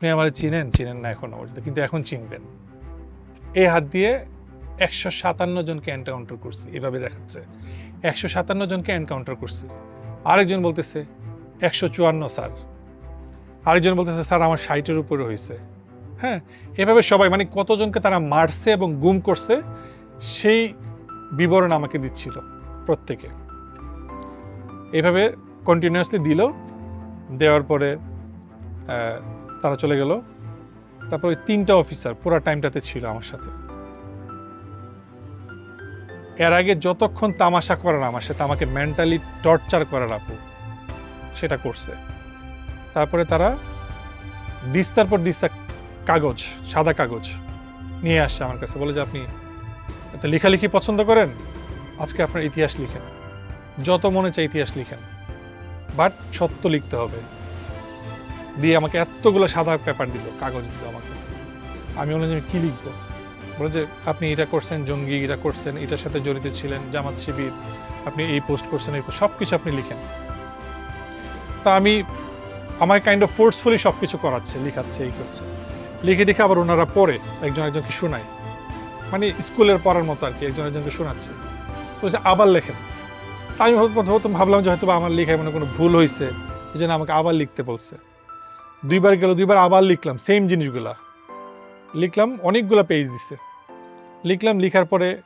আপনি আমার চিনেন চিনেন না এখনও পর্যন্ত, কিন্তু এখন চিনবেন। এই হাত দিয়ে একশো সাতান্ন জনকে এনকাউন্টার করছি, এভাবে দেখাচ্ছে। একশো সাতান্ন জনকে এনকাউন্টার করছি। আরেকজন বলতেছে, একশো চুয়ান্ন, স্যার। আরেকজন বলতেছে, স্যার, আমার ষাটের উপরে হয়েছে হ্যাঁ এভাবে সবাই মানে কতজনকে তারা মারছে এবং গুম করছে, সেই বিবরণ আমাকে দিচ্ছিল প্রত্যেকে। এভাবে কন্টিনিউয়াসলি দিল, দেওয়ার পরে তারা চলে গেল। তারপর ওই তিনটা অফিসার পুরো টাইমটাতে ছিল আমার সাথে। এর আগে যতক্ষণ তামাশা করার আমার সাথে, আমাকে মেন্টালি টর্চার করার আপু, সেটা করছে। তারপরে তারা দিস্তার পর দিস্তা কাগজ, সাদা কাগজ নিয়ে আসছে আমার কাছে। বলে যে, আপনি এত লেখালেখি পছন্দ করেন? আজকে আপনার ইতিহাস লিখেন। যত মনে চায় ইতিহাস লিখেন। বাট সত্য লিখতে হবে। দিয়ে আমাকে এতগুলো সাদা পেপার দিল, কাগজ দিল আমাকে। আমি বললাম যে, আমি কী লিখব? বলে যে, আপনি এটা করছেন, জঙ্গি এটা করছেন, এটার সাথে জড়িত ছিলেন, জামাত শিবির, আপনি এই পোস্ট করছেন, এই সব কিছু আপনি লিখেন। তা আমি, আমার কাইন্ড অফ ফোর্সফুলি সব কিছু করাচ্ছে, লিখাচ্ছে, এই করছে। লিখে লিখে আবার ওনারা পড়ে একজন একজনকে শোনায়। মানে স্কুলের পড়ার মতো আর কি, একজন একজনকে শোনাচ্ছে। বলছে আবার লেখেন। আমি প্রথম ভাবলাম যে, হয়তো আমার লেখায় মানে কোনো ভুল হয়েছে এই জন্য আমাকে আবার লিখতে বলছে। দুইবার গেল, দুইবার আবার লিখলাম সেম জিনিসগুলা। লিখলাম, অনেকগুলো পেজ দিছে। লিখলাম, লিখার পরে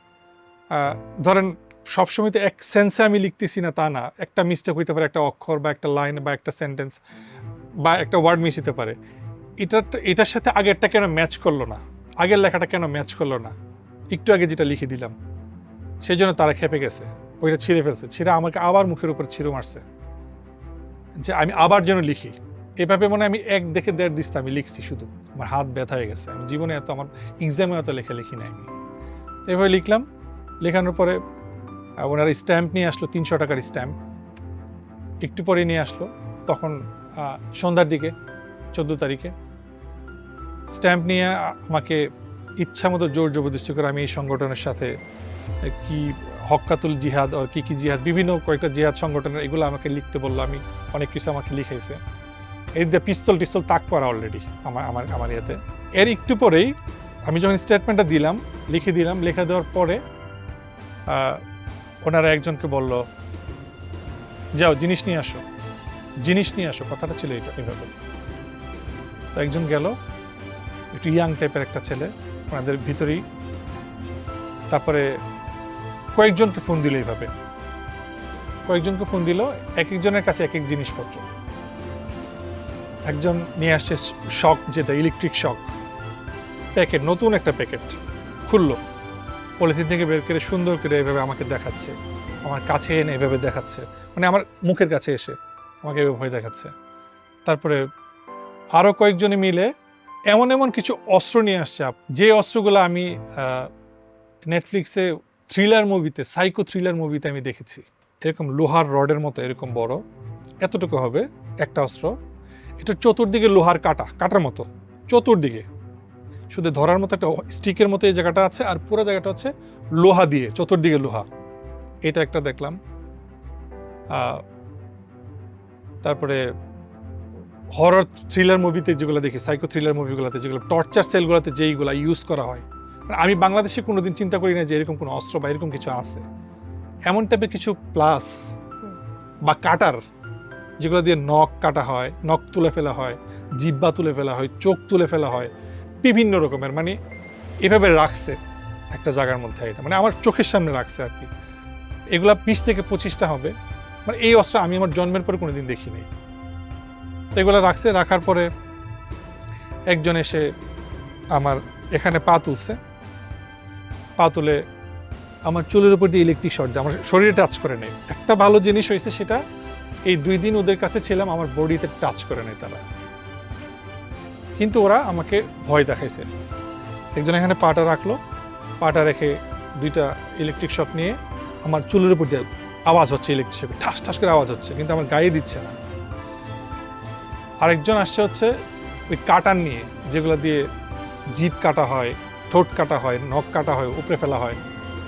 ধরেন, সবসময় তো এক সেন্সে আমি লিখতেছি না, তা না। একটা মিস্টেক হইতে পারে, একটা অক্ষর বা একটা লাইন বা একটা সেন্টেন্স বা একটা ওয়ার্ড মিস হতে পারে। এটা এটার সাথে আগেরটা কেন ম্যাচ করল না? আগের লেখাটা কেন ম্যাচ করল না? একটু আগে যেটা লিখে দিলাম সেই জন্য তারা খেপে গেছে। ওইটা ছিঁড়ে ফেলছে। ছিঁড়ে আমাকে আবার মুখের উপর ছিঁড়ে মারছে। যে আমি আবার যেন লিখি। এভাবে মনে আমি এক দেখে দেড় দিস্তা আমি লিখছি শুধু। আমার হাত ব্যথা হয়ে গেছে। আমি জীবনে এত আমার এক্সামে এত লেখা লিখি নাই। আমি এভাবে লিখলাম। লেখানোর পরে ওনারা স্ট্যাম্প নিয়ে আসলো, তিনশো টাকার স্ট্যাম্প একটু পরে নিয়ে আসলো। তখন সন্ধ্যার দিকে, চোদ্দ তারিখে স্ট্যাম্প নিয়ে আমাকে ইচ্ছা মতো জোর জবরদস্তি করে আমি এই সংগঠনের সাথে কি হক্কাতুল জিহাদ, আর কি কি জিহাদ, বিভিন্ন কয়েকটা জিহাদ সংগঠনের, এগুলো আমাকে লিখতে বলল। আমি অনেক কিছু আমাকে লিখেছে এই দিয়ে পিস্তল টিস্তল তাক করা অলরেডি আমার আমার আমার ইয়েতে। এর একটু পরেই আমি যখন স্টেটমেন্টটা দিলাম, লিখে দিলাম, লেখা দেওয়ার পরে ওনারা একজনকে বলল, যাও, জিনিস নিয়ে আসো। জিনিস নিয়ে আসো। কথাটা ছিল এটা এভাবে। তো একজন গেল, একটু ইয়াং টাইপের একটা ছেলে, ওনাদের ভিতরেই। তারপরে কয়েকজনকে ফোন দিল এইভাবে। কয়েকজনকে ফোন দিল এক একজনের কাছে এক এক জিনিসপত্র। একজন নিয়ে আসছে শক যেটা ইলেকট্রিক শক প্যাকেট, নতুন একটা প্যাকেট। খুললো। পলিথিন থেকে বের করে সুন্দর করে এভাবে আমাকে দেখাচ্ছে। আমার কাছে এনে এভাবে দেখাচ্ছে। মানে আমার মুখের কাছে এসে আমাকে এভাবে ভয় দেখাচ্ছে। তারপরে আরও কয়েকজনে মিলে এমন এমন কিছু অস্ত্র নিয়ে আসছে যে অস্ত্রগুলো আমি নেটফ্লিক্সে থ্রিলার মুভিতে সাইকো থ্রিলার মুভিতে আমি দেখেছি। এরকম লোহার রডের মতো এরকম বড়। এতটুকু হবে একটা অস্ত্র। এটা চতুর্দিকে লোহার কাটা কাটার মতো চতুর্দিকে। শুধু ধরার মতো একটা স্টিকের মতো এই জায়গাটা আছে আর পুরো জায়গাটা হচ্ছে লোহা দিয়ে চতুর্দিকে লোহা। এটা একটা দেখলাম। তারপরে হরর থ্রিলার মুভিতে যেগুলো দেখি সাইকো থ্রিলার মুভিগুলোতে যেগুলো টর্চার সেলগুলোতে যেইগুলো ইউজ করা হয়। আমি বাংলাদেশে কোনোদিন চিন্তা করি না যে এরকম কোনো অস্ত্র বা এরকম কিছু আছে। এমন টাইপের কিছু প্লাস বা কাটার যেগুলো দিয়ে নখ কাটা হয়, নখ তুলে ফেলা হয়, জিব্বা তুলে ফেলা হয়, চোখ তুলে ফেলা হয়, বিভিন্ন রকমের। মানে এভাবে রাখছে একটা জায়গার মধ্যে এটা। মানে আমার চোখের সামনে রাখছে আর কি। এগুলা বিশ থেকে পঁচিশটা হবে। মানে এই অস্ত্র আমি আমার জন্মের পরে কোনোদিন দেখি নাই তো এগুলো রাখছে, রাখার পরে একজন এসে আমার এখানে পা তুলছে। পা তুলে আমার চুলের উপর দিয়ে ইলেকট্রিক শর্ট দেয়। আমার শরীরে টাচ করে নেই একটা ভালো জিনিস হয়েছে সেটা এই দুই দিন ওদের কাছে ছিলাম, আমার বডিতে টাচ করে নেই তারা। কিন্তু ওরা আমাকে ভয় দেখাইছে। একজন এখানে পাটা রাখল, পাটা রেখে দুইটা ইলেকট্রিক শক নিয়ে আমার চুলের উপর দিয়ে আওয়াজ হচ্ছে ইলেকট্রিক শকে ঠাস ঠাস করে আওয়াজ হচ্ছে, কিন্তু আমার গায়ে দিচ্ছে না। আরেকজন আসছে হচ্ছে ওই কাটার নিয়ে, যেগুলো দিয়ে জিভ কাটা হয়, ঠোঁট কাটা হয়, নখ কাটা হয় উপরে ফেলা হয়,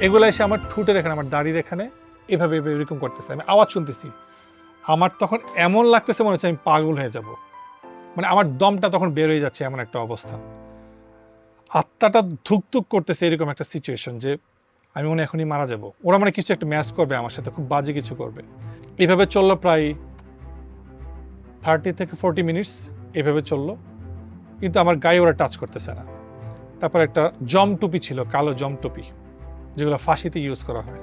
এগুলো এসে আমার ঠোঁটের এখানে, আমার দাড়ির এখানে এভাবে এভাবে, এরকম করতেছে। আমি আওয়াজ শুনতেছি। আমার তখন এমন লাগতেছে মনে হচ্ছে আমি পাগল হয়ে যাব। মানে আমার দমটা তখন বের হয়ে যাচ্ছে এমন একটা অবস্থা। আত্মাটা ধুকধুক করতেছে এরকম একটা সিচুয়েশন যে আমি মনে এখনই মারা যাব। ওরা মানে কিছু একটা ম্যাচ করবে আমার সাথে, খুব বাজে কিছু করবে। এভাবে চলল প্রায় থার্টি থেকে ফোরটি মিনিটস এভাবে চলল। কিন্তু আমার গায়ে ওরা টাচ করতেছে না। তারপর একটা জম টুপি ছিল, কালো জম টুপি, যেগুলো ফাঁসিতে ইউজ করা হয়।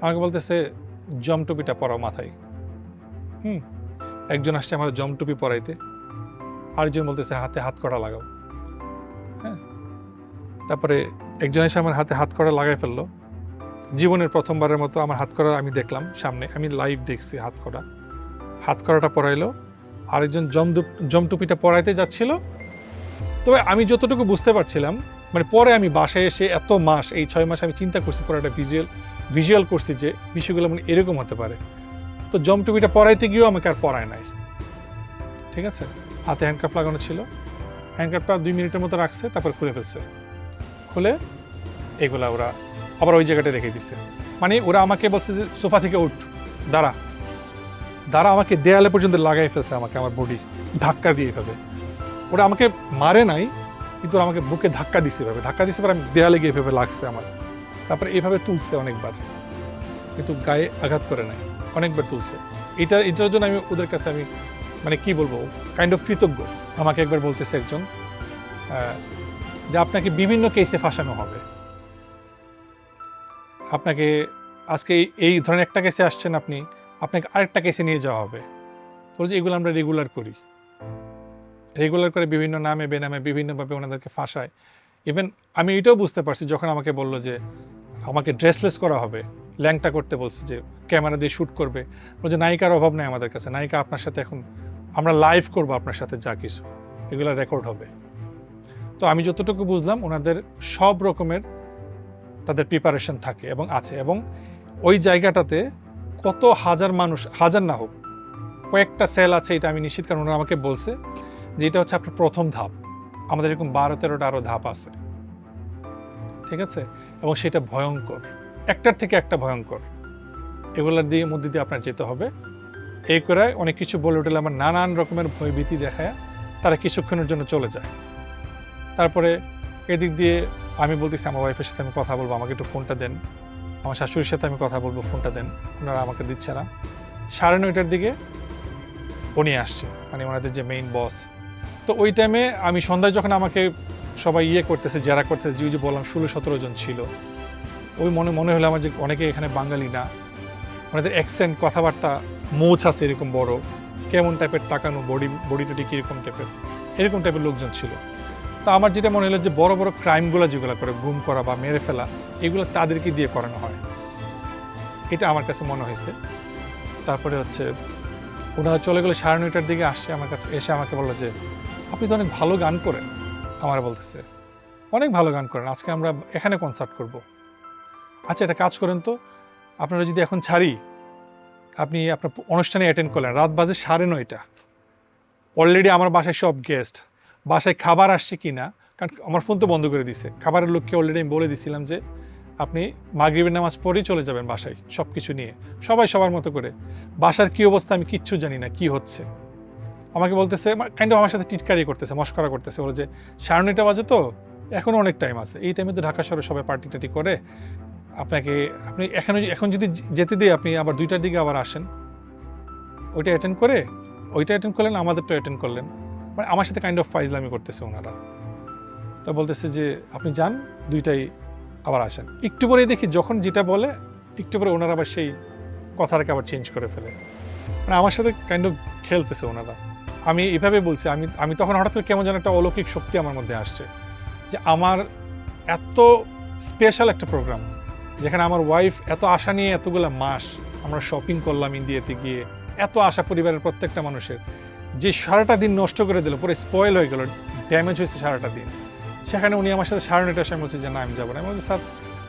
আমাকে বলতেছে, জম টুপিটা পরাও মাথায়। হুম। একজন আসছে আমার জমটুপি পরাইতে। আরেকজন বলতেছে, হাতে হাত কড়া লাগাও। হ্যাঁ। তারপরে একজন এসে আমার হাতে হাত কড়া লাগাই ফেলল। জীবনের প্রথমবারের মতো আমার হাত কড়া আমি দেখলাম সামনে। আমি লাইভ দেখছি হাত কড়া। হাত কড়াটা পরাইলো। আরেকজন জম জম টুপিটা পরাইতে যাচ্ছিল। তবে আমি যতটুকু বুঝতে পারছিলাম মানে পরে আমি বাসায় এসে এত মাস, এই ছয় মাস আমি চিন্তা করছি পরে একটা ভিজুয়াল ভিজুয়াল করছি যে বিষয়গুলো মানে এরকম হতে পারে। তো জম টুপিটা পরাইতে গিয়েও আমাকে আর পরায় নাই। ঠিক আছে? হাতে হ্যান্ডকাফ লাগানো ছিল। হ্যান্ডকাফটা দুই মিনিটের মতো রাখছে, তারপর খুলে ফেলছে। খুলে এগুলা ওরা আবার ওই জায়গাটা রেখে দিছে। মানে ওরা আমাকে বলছে যে, সোফা থেকে উঠ, দাঁড়া। দাঁড়া আমাকে দেয়ালে পর্যন্ত লাগাই ফেলছে আমাকে, আমার বডি ধাক্কা দিয়ে এভাবে। ওরা আমাকে মারে নাই, কিন্তু ওরা আমাকে বুকে ধাক্কা দিছে এভাবে। ধাক্কা দিছে পর আমি দেয়ালে গিয়ে এভাবে লাগছে আমার। তারপরে এভাবে তুলছে অনেকবার। কিন্তু গায়ে আঘাত করে নাই। অনেকবার তুলছে। এটা, এটার জন্য আমি ওদের কাছে আমি মানে কি বলব কাইন্ড অফ কৃতজ্ঞ। আমাকে একবার বলতেছে একজন যে আপনাকে বিভিন্ন কেসে ফাঁসানো হবে। আপনাকে আজকে এই ধরনের একটা কেসে আসছেন আপনি, আপনাকে আরেকটা কেসে নিয়ে যাওয়া হবে। বলছে এগুলো আমরা রেগুলার করি। রেগুলার করে বিভিন্ন নামে, বেনামে, বিভিন্নভাবে ওনাদেরকে ফাঁসায়। ইভেন আমি এটাও বুঝতে পারছি যখন আমাকে বলল যে আমাকে ড্রেসলেস করা হবে। ল্যাংটা করতে বলছে যে, ক্যামেরা দিয়ে শ্যুট করবে। বলছে, নায়িকার অভাব নেই আমাদের কাছে। নায়িকা আপনার সাথে এখন, আমরা লাইভ করব আপনার সাথে যা কিছু। এগুলো রেকর্ড হবে। তো আমি যতটুকু বুঝলাম, ওনাদের সব রকমের তাদের প্রিপারেশন থাকে এবং আছে। এবং ওই জায়গাটাতে কত হাজার মানুষ, হাজার না হোক, কয়েকটা সেল আছে, এটা আমি নিশ্চিত কারণ ওনারা আমাকে বলছে যে, এটা হচ্ছে আপনার প্রথম ধাপ। আমাদের এরকম বারো তেরোটা আরও ধাপ আছে। ঠিক আছে? এবং সেটা ভয়ঙ্কর। একটার থেকে একটা ভয়ঙ্কর। এগুলোর দিয়ে মধ্যে দিয়ে আপনার যেতে হবে। এই করে অনেক কিছু বলে উঠলে আমার নানান রকমের ভয়ভীতি দেখায়। তারা কিছুক্ষণের জন্য চলে যায়। তারপরে এদিক দিয়ে আমি বলতেছি, আমার ওয়াইফের সাথে আমি কথা বলব, আমাকে একটু ফোনটা দেন। আমার শাশুড়ির সাথে আমি কথা বলব ফোনটা দেন। ওনারা আমাকে দিচ্ছে না। সাড়ে নয়টার দিকে উনি আসছে। মানে ওনাদের যে মেইন বস তো ওই টাইমে আমি সন্ধ্যায় যখন আমাকে সবাই ইয়ে করতেছে যারা করতেছে, যে বললাম, ষোলো সতেরো জন ছিল। ওই মনে মনে হলো আমার যে অনেকে এখানে বাঙালি না। ওনাদের অ্যাকসেন্ট কথাবার্তা মোচ আছে এরকম বড়। কেমন টাইপের তাকানো বডি বডি টডি কীরকম টাইপের এরকম টাইপের লোকজন ছিল। তো আমার যেটা মনে হলো যে বড় বড় ক্রাইমগুলো যেগুলো করে, গুম করা বা মেরে ফেলা, এগুলো তাদেরকে দিয়ে করানো হয়। এটা আমার কাছে মনে হয়েছে। তারপরে হচ্ছে, ওনারা চলে গেলে সাড়ে নয়টার দিকে আসছে, আমার কাছে এসে আমাকে বলল যে, আপনি তো অনেক ভালো গান করেন। আমার বলতেছে, অনেক ভালো গান করেন, আজকে আমরা এখানে কনসার্ট করব। আচ্ছা একটা কাজ করেন তো, আপনারা যদি এখন ছাড়ি, আপনি আপনার অনুষ্ঠানে অ্যাটেন্ড করলেন, রাত বাজে সাড়ে নয়টা। অলরেডি আমার বাসায় সব গেস্ট বাসায় খাবার আসছে কি না কারণ আমার ফোন তো বন্ধ করে দিছে। খাবারের লোককে অলরেডি আমি বলে দিছিলাম যে, আপনি মাগরিবের নামাজ পরেই চলে যাবেন বাসায় সব কিছু নিয়ে, সবাই সবার মতো করে। বাসার কি অবস্থা আমি কিচ্ছু জানি না, কি হচ্ছে? আমাকে বলতেছে কাইন্ড আমার সাথে টিটকারি করতেছে, মস্করা করতেছে। বলে যে, সাড়ে নয়টা বাজে তো এখনও অনেক টাইম আছে। এই টাইমে তো ঢাকা শহরে সবাই পার্টি টাটি করে। আপনাকে, আপনি এখন এখন যদি যেতে দিয়ে আপনি আবার দুইটার দিকে আবার আসেন, ওইটা অ্যাটেন্ড করে, ওইটা অ্যাটেন্ড করলেন আমাদেরটা অ্যাটেন্ড করলেন। মানে আমার সাথে কাইন্ড অফ ফাইজলামি করতেছে ওনারা। তো বলতেছে যে, আপনি যান, দুইটাই আবার আসেন। একটু পরে দেখি যখন যেটা বলে, একটু পরে ওনারা আবার সেই কথাটাকে আবার চেঞ্জ করে ফেলে। মানে আমার সাথে কাইন্ড অফ খেলতেছে ওনারা। আমি এভাবে বলছি, আমি আমি তখন হঠাৎ করে কেমন যেন একটা অলৌকিক শক্তি আমার মধ্যে আসছে যে আমার এত স্পেশাল একটা প্রোগ্রাম যেখানে আমার ওয়াইফ এত আশা নিয়ে এতগুলো মাস আমরা শপিং করলাম ইন্ডিয়াতে গিয়ে, এত আশা পরিবারের প্রত্যেকটা মানুষের, যে সারাটা দিন নষ্ট করে দিল, পুরো স্পয়েল হয়ে গেল ড্যামেজ হয়েছে সারাটা দিন। সেখানে উনি আমার সাথে সাড়ে নয়টার সময় বলছে যে, না, আমি যাব না। আমি বলছি, স্যার,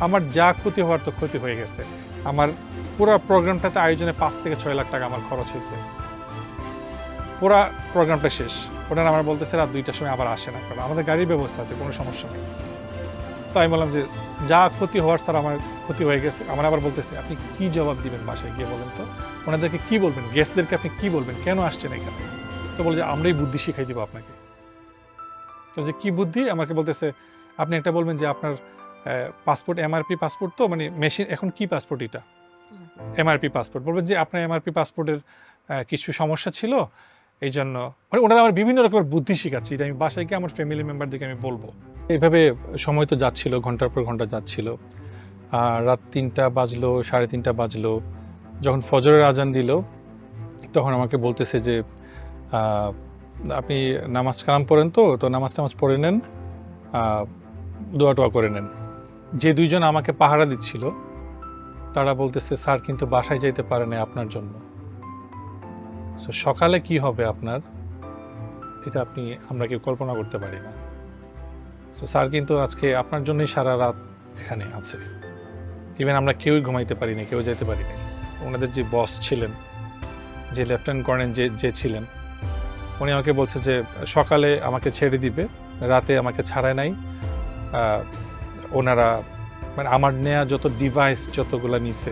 আমার যা ক্ষতি হওয়ার তো ক্ষতি হয়ে গেছে। আমার পুরো প্রোগ্রামটাতে আয়োজনে পাঁচ থেকে ছয় লাখ টাকা আমার খরচ হয়েছে। পুরা প্রোগ্রামটা শেষ। ওনারা আমার বলতেছে রাত দুইটার সময় আবার আসে না কারণ আমাদের গাড়ির ব্যবস্থা আছে কোনো সমস্যা নেই। তো আমি বললাম যে যা ক্ষতি হওয়ার স্যার আমার ক্ষতি হয়ে গেছে। আমার আবার বলতেছে আপনি কি জবাব দিবেন বাসায় গিয়ে বলেন তো? ওনাদেরকে কি বলবেন? গেস্টদেরকে আপনি কি বলবেন? কেন আসছেন এখানে? তো তো বলে যে আমরাই বুদ্ধি শিখাই দিব আপনাকে। তো যে কি বুদ্ধি? আমাকে বলতেছে আপনি একটা বলবেন যে আপনার পাসপোর্ট এমআরপি পাসপোর্ট তো মানে মেশিন এখন কি পাসপোর্ট এটা? MRP passport. বলবেন যে আপনার এমআরপি পাসপোর্টের কিছু সমস্যা ছিল? এই জন্য মানে ওনারা আমার বিভিন্ন রকমের বুদ্ধি শিখাচ্ছে, এটা আমি বাসায় গিয়ে আমার ফ্যামিলি মেম্বারদেরকে আমি বলব। এইভাবে সময় তো যাচ্ছিল, ঘণ্টার পর ঘণ্টা যাচ্ছিল। রাত তিনটা বাজলো, সাড়ে তিনটা বাজলো। যখন ফজরের আজান দিল, তখন আমাকে বলতেছে যে আপনি নামাজ কালাম পড়েন তো তো নামাজ টামাজ পড়ে নেন দোয়া টোয়া করে নেন। যে দুইজন আমাকে পাহারা দিচ্ছিল, তারা বলতেছে, স্যার, কিন্তু বাসায় যাইতে পারে না আপনার জন্য। So, সকালে কি হবে আপনার? এটা আপনি আমরা কেউ কল্পনা করতে পারি না। সো স্যার কিন্তু আজকে আপনার জন্যই সারা রাত এখানে আছে। ইভেন আমরা কেউই ঘুমাইতে পারিনি কেউ যেতে পারিনি ওনাদের যে বস ছিলেন যে লেফটেন্যান্ট কর্নেল যে যে ছিলেন উনি আমাকে বলছে যে সকালে আমাকে ছেড়ে দিবে রাতে আমাকে ছাড়ায় নাই। ওনারা মানে আমার নেয়া যত ডিভাইস যতগুলো নিছে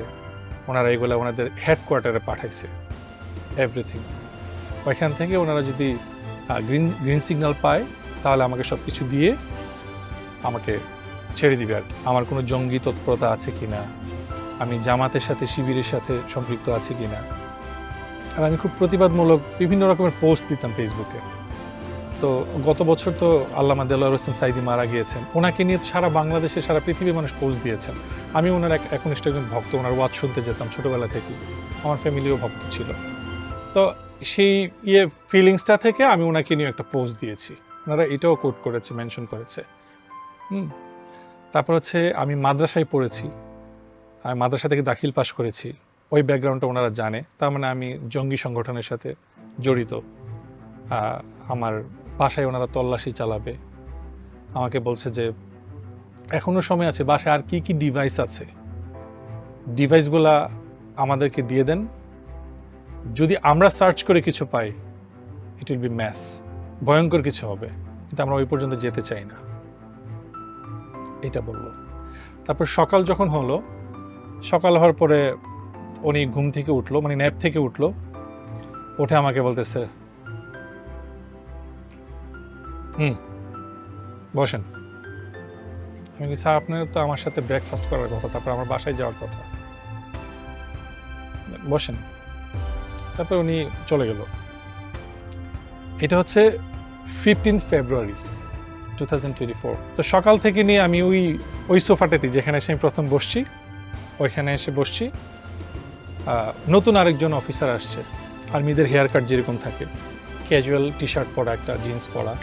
ওনারা এগুলো ওনাদের হেডকোয়ার্টারে পাঠাইছে। এভরিথিং ওইখান থেকে ওনারা যদি গ্রিন গ্রিন সিগন্যাল পায়, তাহলে আমাকে সব কিছু দিয়ে আমাকে ছেড়ে দিবে আর আমার কোনো জঙ্গি তৎপরতা আছে কি না? আমি জামাতের সাথে, শিবিরের সাথে সম্পৃক্ত আছি কি না? আর আমি খুব প্রতিবাদমূলক বিভিন্ন রকমের পোস্ট দিতাম ফেসবুকে তো গত বছর তো আল্লামা দেলোয়ার হোসেন সাইদি মারা গিয়েছেন। ওনাকে নিয়ে সারা বাংলাদেশে, সারা পৃথিবীর মানুষ পোস্ট দিয়েছেন। আমি ওনার এক একনিষ্ঠ একজন ভক্ত, ওনার ওয়াজ শুনতে যেতাম ছোটোবেলা থেকে আমার ফ্যামিলিও ভক্ত ছিল। তো সেই ইয়ে ফিলিংসটা থেকে আমি ওনাকে নিয়ে একটা পোস্ট দিয়েছি। ওনারা এটাও কোট করেছে মেনশন করেছে। হুম। তারপর হচ্ছে আমি মাদ্রাসায় পড়েছি। আমি মাদ্রাসা থেকে দাখিল পাশ করেছি। ওই ব্যাকগ্রাউন্ডটা ওনারা জানে। তার মানে আমি জঙ্গি সংগঠনের সাথে জড়িত। আমার বাসায় ওনারা তল্লাশি চালাবে। আমাকে বলছে যে, এখনও সময় আছে, বাসায় আর কি কি ডিভাইস আছে? ডিভাইসগুলা আমাদেরকে দিয়ে দেন। যদি আমরা সার্চ করে কিছু পাই ইট উইল বি ম্যাস ভয়ঙ্কর কিছু হবে, কিন্তু আমরা ওই পর্যন্ত যেতে চাই না। এটা বলল। তারপর সকাল যখন হলো, সকাল হওয়ার পরে উনি ঘুম থেকে উঠল মানে ন্যাপ থেকে উঠল, উঠে আমাকে বলতেছে, হুম, বসেন। আমি কি স্যার আপনার তো আমার সাথে ব্রেকফাস্ট করার কথা, তারপর আমার বাসায় যাওয়ার কথা। বসেন। তারপর উনি চলে গেল। এটা হচ্ছে ফিফটিন ফেব্রুয়ারি টু তো সকাল থেকে নিয়ে আমি ওই ওই সোফাটাতে যেখানে এসে আমি প্রথম বসছি, ওইখানে এসে বসছি। নতুন আরেকজন অফিসার আসছে, আর্মিদের হেয়ার কাট যেরকম থাকে ক্যাজুয়াল টি শার্ট পরা একটা জিন্স পরা।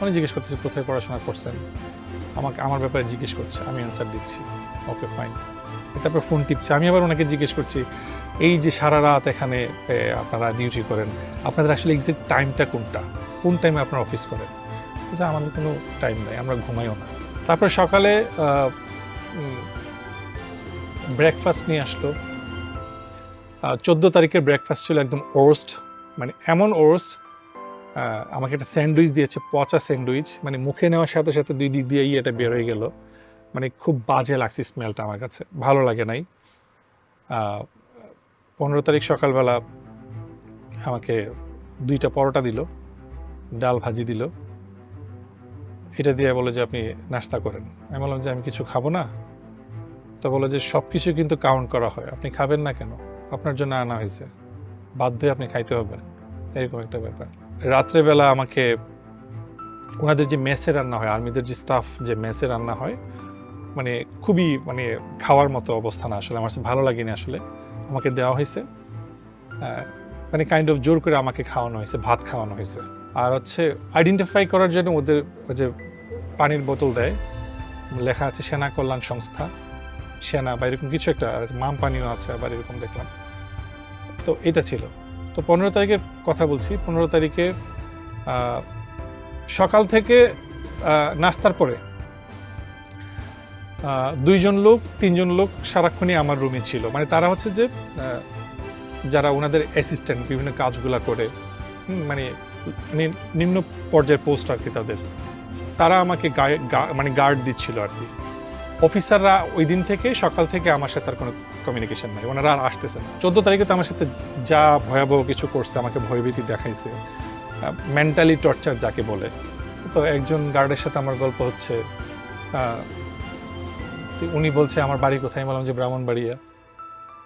উনি জিজ্ঞেস করতেছে, কোথায় পড়াশোনা করছেন? আমাকে, আমার ব্যাপারে জিজ্ঞেস করছে, আমি অ্যান্সার দিচ্ছি। ওকে ফাইন তারপর ফোন টিপছে, আমি আবার ওনাকে জিজ্ঞেস করছি এই যে সারা রাত এখানে আপনারা ডিউটি করেন, আপনাদের আসলে এক্সাক্ট টাইমটা কোনটা? কোন টাইমে আপনারা অফিস করেন? যে আমাদের কোনো টাইম নাই, আমরা ঘুমাইও না। তারপর সকালে ব্রেকফাস্ট নিয়ে আসলো। চোদ্দ তারিখের ব্রেকফাস্ট ছিল একদম ওরস্ট মানে এমন ওরস্ট আমাকে একটা স্যান্ডউইচ দিয়েছে, পচা স্যান্ডউইচ মানে মুখে নেওয়ার সাথে সাথে দুই দিক দিয়ে এটা বের হয়ে গেল। মানে খুব বাজে লাগছে স্মেলটা আমার কাছে, ভালো লাগে নাই। পনেরো তারিখ সকালবেলা আমাকে দুইটা পরোটা দিল, ডাল ভাজি দিল। এটা দিয়ে বলে যে, আপনি নাস্তা করেন। আমি বললাম যে, আমি কিছু খাব না। তো বলে যে সব কিছু কিন্তু কাউন্ট করা হয়। আপনি খাবেন না কেন? আপনার জন্য আনা হয়েছে। বাধ্য আপনি খাইতে হবে। এরকম একটা ব্যাপার। রাত্রেবেলা আমাকে ওনাদের যে মেসে রান্না হয়, আর্মিদের যে স্টাফ যে মেসে রান্না হয় মানে খুবই মানে খাওয়ার মতো অবস্থা না আসলে। আমার ভালো লাগেনি আসলে। আমাকে দেওয়া হয়েছে। মানে কাইন্ড অফ জোর করে আমাকে খাওয়ানো হয়েছে, ভাত খাওয়ানো হয়েছে। আর হচ্ছে আইডেন্টিফাই করার জন্য ওদের ওই যে পানির বোতল দেয়। লেখা আছে সেনা কল্যাণ সংস্থা। সেনা বা এরকম কিছু একটা মাম পানিও আছে আবার এরকম দেখলাম। তো এটা ছিল। তো পনেরো তারিখের কথা বলছি, পনেরো তারিখে সকাল থেকে নাস্তার পরে দুইজন লোক, তিনজন লোক সারাক্ষণই আমার রুমে ছিল। মানে তারা হচ্ছে যে যারা ওনাদের অ্যাসিস্ট্যান্ট বিভিন্ন কাজগুলো করে মানে নিম্ন পর্যায়ের পোস্ট আর কি তাদের। তারা আমাকে মানে গার্ড দিচ্ছিল আর কি। অফিসাররা ওই দিন থেকে, সকাল থেকে আমার সাথে আর কোনো কমিউনিকেশন নাই। ওনারা আর আসতেছে না। চোদ্দ তারিখে তো আমার সাথে যা ভয়াবহ কিছু করছে, আমাকে ভয়ভীতি দেখাইছে। মেন্টালি টর্চার যাকে বলে। তো একজন গার্ডের সাথে আমার গল্প হচ্ছে উনি বলছে, আমার বাড়ি কোথায়? বললাম যে, ব্রাহ্মণবাড়িয়া।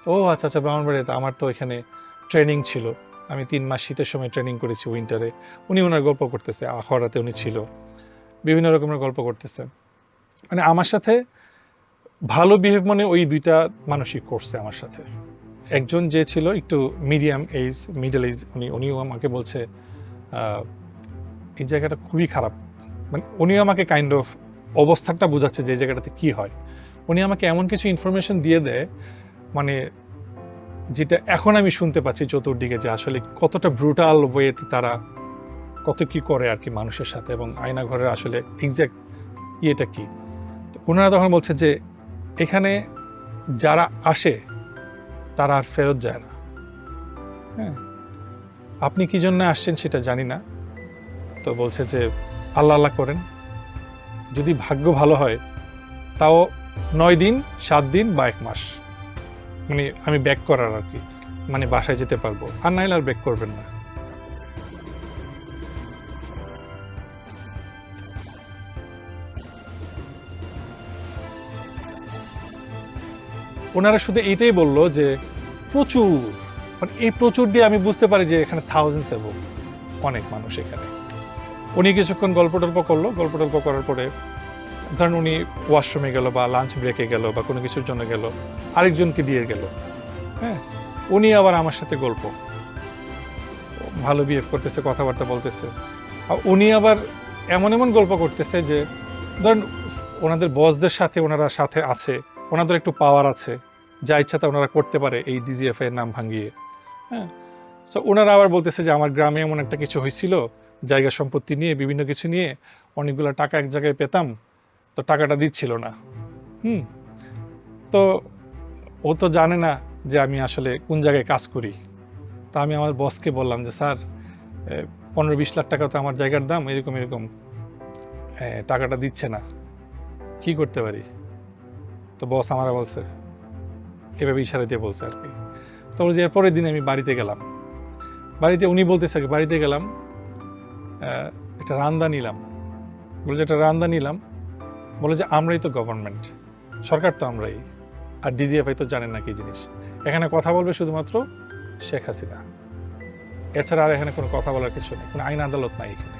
ও আচ্ছা আচ্ছা ব্রাহ্মণবাড়িয়া আমার তো এখানে ট্রেনিং ছিল। আমি তিন মাস শীতের সময় ট্রেনিং করেছি উইন্টারে। উনি ওনার গল্প করতেছে আখড়াতে উনি ছিল। বিভিন্ন রকমের গল্প করতেছে। মানে আমার সাথে ভালো বিহেভ মানে ওই দুইটা মানুষই করছে আমার সাথে। একজন যে ছিল একটু মিডিয়াম এজ মিডল এজ উনি, উনিও আমাকে বলছে এই জায়গাটা খুবই খারাপ। মানে উনিও আমাকে কাইন্ড অফ অবস্থাটা বোঝাচ্ছে যে, এই জায়গাটাতে কি হয়? উনি আমাকে এমন কিছু ইনফরমেশন দিয়ে দেয় মানে যেটা এখন আমি শুনতে পাচ্ছি চতুর্দিকে যে আসলে কতটা ব্রুটাল ওয়েতে তারা, কত কি করে আর কি মানুষের সাথে এবং আয়না ঘরের আসলে এক্স্যাক্ট ইয়েটা কি। ওনারা তখন বলছে যে এখানে যারা আসে, তারা আর ফেরত যায় না। হ্যাঁ আপনি কি জন্য আসছেন সেটা জানি না। তো বলছে যে আল্লাহ আল্লাহ করেন, যদি ভাগ্য ভালো হয়, তাও নয় দিন, সাত দিন বা এক মাস। মানে আমি ব্যাক করার আর কি। মানে বাসায় যেতে পারব। আর নাইলে আর ব্যাক করবেন না। ওনারা শুধু এইটাই বলল যে, প্রচুর। মানে এই প্রচুর দিয়ে আমি বুঝতে পারি যে এখানে থাউজেন্ডস এবং অনেক মানুষ এখানে। উনি কিছুক্ষণ গল্প টল্প করল। গল্প টল্প করার পরে ধরেন উনি ওয়াশরুমে গেল বা লাঞ্চ ব্রেকে গেল বা কোনো কিছুর জন্য গেল, আরেকজনকে দিয়ে গেল। হ্যাঁ উনি আবার আমার সাথে গল্প। ভালো বিহেভ করতেছে, কথাবার্তা বলতেছে। আর উনি আবার এমন এমন গল্প করতেছে যে, ধরেন ওনাদের বসদের সাথে ওনারা সাথে আছে, ওনাদের একটু পাওয়ার আছে, যা ইচ্ছা তা ওনারা করতে পারে এই ডিজিএফ এর নাম ভাঙিয়ে। হ্যাঁ সো ওনারা আবার বলতেছে যে, আমার গ্রামে এমন একটা কিছু হয়েছিল জায়গা সম্পত্তি নিয়ে, বিভিন্ন কিছু নিয়ে, অনেকগুলো টাকা এক জায়গায় পেতাম তো টাকাটা দিচ্ছিল না। হুম, তো ও তো জানে না যে আমি আসলে কোন জায়গায় কাজ করি। তা আমি আমার বসকে বললাম যে, স্যার পনেরো বিশ লাখ টাকা তো আমার জায়গার দাম, এরকম এরকম। টাকাটা দিচ্ছে না। কি করতে পারি? তো বস আমারা বলছে, এভাবে ইশারা দিয়ে বলছে আর কি। তো বলছে, এরপরের দিন আমি বাড়িতে গেলাম। বাড়িতে উনি বলতেছে বাড়িতে গেলাম একটা রান্দা নিলাম। বলছে, একটা রান্দা নিলাম বলে যে, আমরাই তো গভর্নমেন্ট সরকার তো আমরাই, আর ডিজিএফআই তো জানেন না কি জিনিস। এখানে কথা বলবে শুধুমাত্র শেখ হাসিনা। এছাড়া আর এখানে কোনো কথা বলার কিছু নেই, কোনো আইন আদালত নাই এখানে।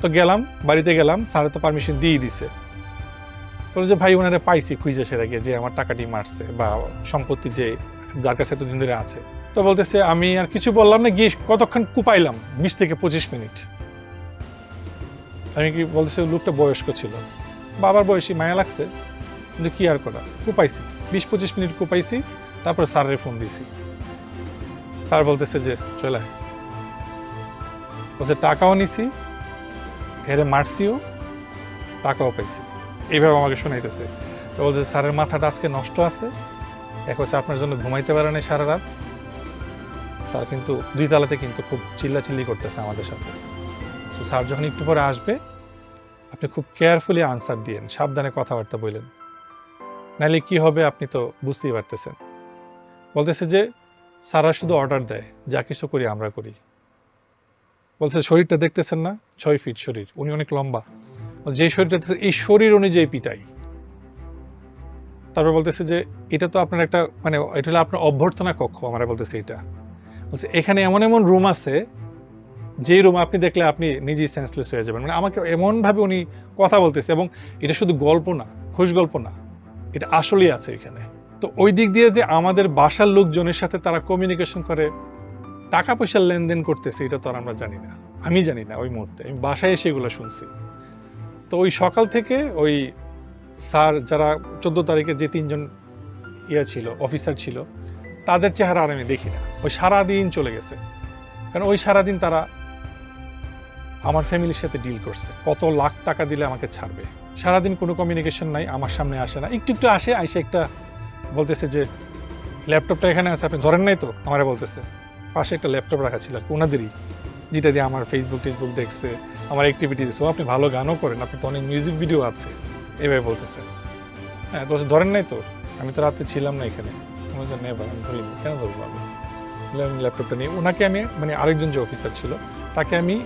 তো গেলাম, বাড়িতে গেলাম, স্যারে তো পারমিশন দিয়ে দিছে। তো যে, ভাই ওনারে পাইছি, খুঁজে সেরা গিয়ে যে আমার টাকাটি মারছে বা সম্পত্তি যে যার কাছে এতদিন ধরে আছে। তো বলতেছে, আমি আর কিছু বললাম না, গিয়ে কতক্ষণ কুপাইলাম, বিশ থেকে পঁচিশ মিনিট। আমি কি বলতেছে লোকটা বয়স্ক ছিল। বাবার বয়সী মায়া লাগছে, কিন্তু কি আর করা? কুপাইছি। বিশ পঁচিশ মিনিট কুপাইছি, তারপরে স্যারের ফোন দিছি। স্যার বলতেছে যে, চলে। বলছে, টাকাও নিছি, হেরে মারছিও, টাকাও পাইছি। এইভাবে আমাকে শোনাইতেছে। বলছে, স্যারের মাথাটা আজকে নষ্ট আছে এক হচ্ছে আপনার জন্য ঘুমাইতে পারে নাই সারা রাত। স্যার কিন্তু দুই তালাতে কিন্তু খুব চিল্লাচিল্লি করতেছে আমাদের সাথে। স্যার যখন একটু পরে আসবে আপনি খুব কেয়ারফুলি আনসার দিয়েন সাবধানে কথাবার্তা বললেন। নাহলে কি হবে আপনি তো বুঝতেই পারতেছেন। বলতেছে যে সারা শুধু অর্ডার দেয় যা কিছু করি আমরা করি। বলছে শরীরটা দেখতেছেন না? ছয় ফিট শরীর উনি অনেক লম্বা। যে শরীরটা দেখতেছেন, এই শরীর অনুযায়ী পিটাই। তারপর বলতেছে যে এটা তো আপনার একটা মানে এটা হলো আপনার অভ্যর্থনা কক্ষ আমরা বলতেছে এটা বলছে এখানে এমন এমন রুম আছে যে রুম আপনি দেখলে আপনি নিজেই সেন্সলেস হয়ে যাবেন। মানে আমাকে এমনভাবে উনি কথা বলতেছে এবং এটা শুধু গল্প না, খুশ গল্প না, এটা আসলেই আছে এখানে। তো ওই দিক দিয়ে যে আমাদের বাসার লোকজনের সাথে তারা কমিউনিকেশন করে টাকা পয়সার লেনদেন করতেছে, এটা তো আর আমরা জানি না। আমি জানি না ওই মুহূর্তে, আমি বাসায় এসে এগুলো শুনছি। তো ওই সকাল থেকে ওই স্যার যারা চোদ্দ তারিখে যে তিনজন ইয়ে ছিল অফিসার ছিল, তাদের চেহারা আর আমি দেখি না। ওই সারাদিন চলে গেছে। কারণ ওই সারাদিন তারা আমার ফ্যামিলির সাথে ডিল করছে। কত লাখ টাকা দিলে আমাকে ছাড়বে? সারাদিন কোনো কমিউনিকেশন নাই আমার সামনে আসে না। একটু একটু আসে আইসে একটা বলতেছে যে ল্যাপটপটা এখানে আছে আপনি ধরেন নাই তো? আমারে বলতেছে। পাশে একটা ল্যাপটপ রাখা ছিল ওনাদেরই যেটা দিয়ে আমার ফেসবুক টেসবুক দেখছে আমার অ্যাক্টিভিটি দেখছে। ও আপনি ভালো গানও করেন আপনি তো অনেক মিউজিক ভিডিও আছে। এভাবে বলতেছে। হ্যাঁ তো বলছে, ধরেন নাই তো? আমি তো রাতে ছিলাম না এখানে। আমি নেবার আমি ধরিনি। কেন ধরবো আমি? ল্যাপটপটা নিয়ে ওনাকে আমি মানে আরেকজন যে অফিসার ছিল তাকে আমি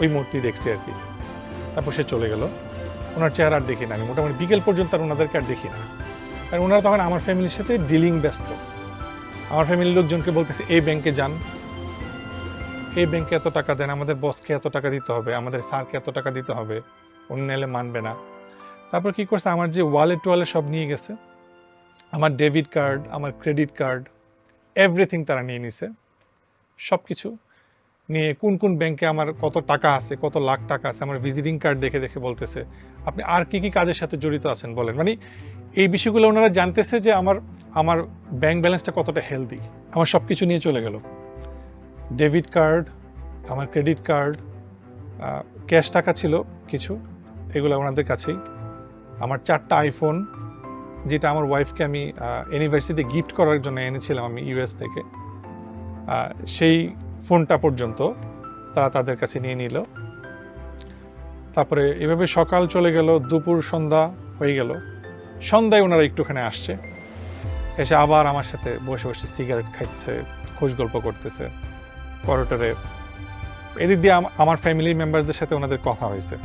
ওই মূর্তি দেখছি আর কি। তারপর সে চলে গেল। ওনার চেহারা আর দেখি না আমি। মোটামুটি বিকেল পর্যন্ত আর ওনাদেরকে আর দেখি না। আর ওনারা তখন আমার ফ্যামিলির সাথে ডিলিং ব্যস্ত। আমার ফ্যামিলির লোকজনকে বলতেছে, এই ব্যাংকে যান। এই ব্যাংকে এত টাকা দেন, আমাদের বসকে এত টাকা দিতে হবে, আমাদের স্যারকে এত টাকা দিতে হবে অন্য এলে মানবে না। তারপর কি করছে, আমার যে ওয়ালেট টোয়ালেট সব নিয়ে গেছে। আমার ডেবিট কার্ড আমার ক্রেডিট কার্ড এভরিথিং তারা নিয়ে নিছে। সব কিছু নিয়ে কোন কোন ব্যাংকে আমার কত টাকা আছে, কত লাখ টাকা আছে, আমার ভিজিটিং কার্ড দেখে দেখে বলতেছে, আপনি আর কি কি কাজের সাথে জড়িত আছেন বলেন? মানে এই বিষয়গুলো ওনারা জানতেছে যে আমার আমার ব্যাংক ব্যালেন্সটা কতটা হেলদি আমার সব কিছু নিয়ে চলে গেল। ডেবিট কার্ড আমার ক্রেডিট কার্ড ক্যাশ টাকা ছিল কিছু, এগুলো ওনাদের কাছেই। আমার চারটা আইফোন যেটা আমার ওয়াইফকে আমি ইউনিভার্সিটিতে গিফট করার জন্য এনেছিলাম আমি ইউএস থেকে। সেই ফোনটা পর্যন্ত তারা তাদের কাছে নিয়ে নিল। তারপরে এভাবে সকাল চলে গেল, দুপুর সন্ধ্যা হয়ে গেল। সন্ধ্যায় ওনারা একটুখানে আসছে। এসে আবার আমার সাথে বসে বসে সিগারেট খাচ্ছে খোঁজ গল্প করতেছে। করোটারে এদিক দিয়ে আমার ফ্যামিলি মেম্বারদের সাথে ওনাদের কথা হয়েছে।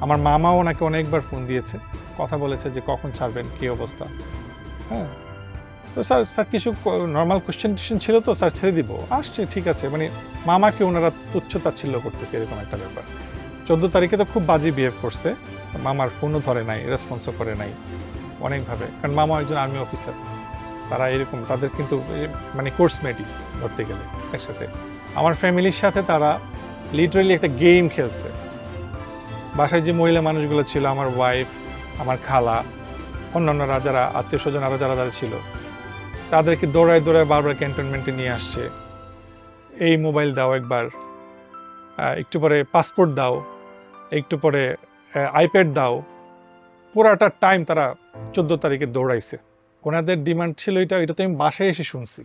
আমার মামাও ওনাকে অনেকবার ফোন দিয়েছে। কথা বলেছে যে কখন ছাড়বেন, কী অবস্থা? হ্যাঁ? তো স্যার স্যার কিছু নর্মাল কোশ্চেন টোশ্চেন ছিল তো, স্যার ছেড়ে দিব। আসছে, ঠিক আছে। মানে মামাকে ওনারা তুচ্ছ তাচ্ছিল্য করতেছে, এরকম একটা ব্যাপার। চোদ্দ তারিখে তো খুব বাজে বিহেভ করছে। মামার ফোনও ধরে নাই রেসপন্সও করে নাই, অনেকভাবে। কারণ মামা একজন আর্মি অফিসার তারা এরকম, তাদের কিন্তু মানে কোর্সমেটই ধরতে গেলে একসাথে। আমার ফ্যামিলির সাথে তারা লিটারালি একটা গেম খেলছে। বাসায় যে মহিলা মানুষগুলো ছিল, আমার ওয়াইফ আমার খালা অন্যান্যরা যারা আত্মীয় স্বজন আরও যারা যারা ছিল তাদেরকে দৌড়ায় দৌড়ায় বারবার ক্যান্টনমেন্টে নিয়ে আসছে। এই মোবাইল দাও একবার একটু পরে পাসপোর্ট দাও, একটু পরে আইপ্যাড দাও। পুরাটা টাইম তারা চোদ্দ তারিখে দৌড়াইছে। ওনাদের ডিমান্ড ছিল এটা এটা তো আমি বাসায় এসে শুনছি।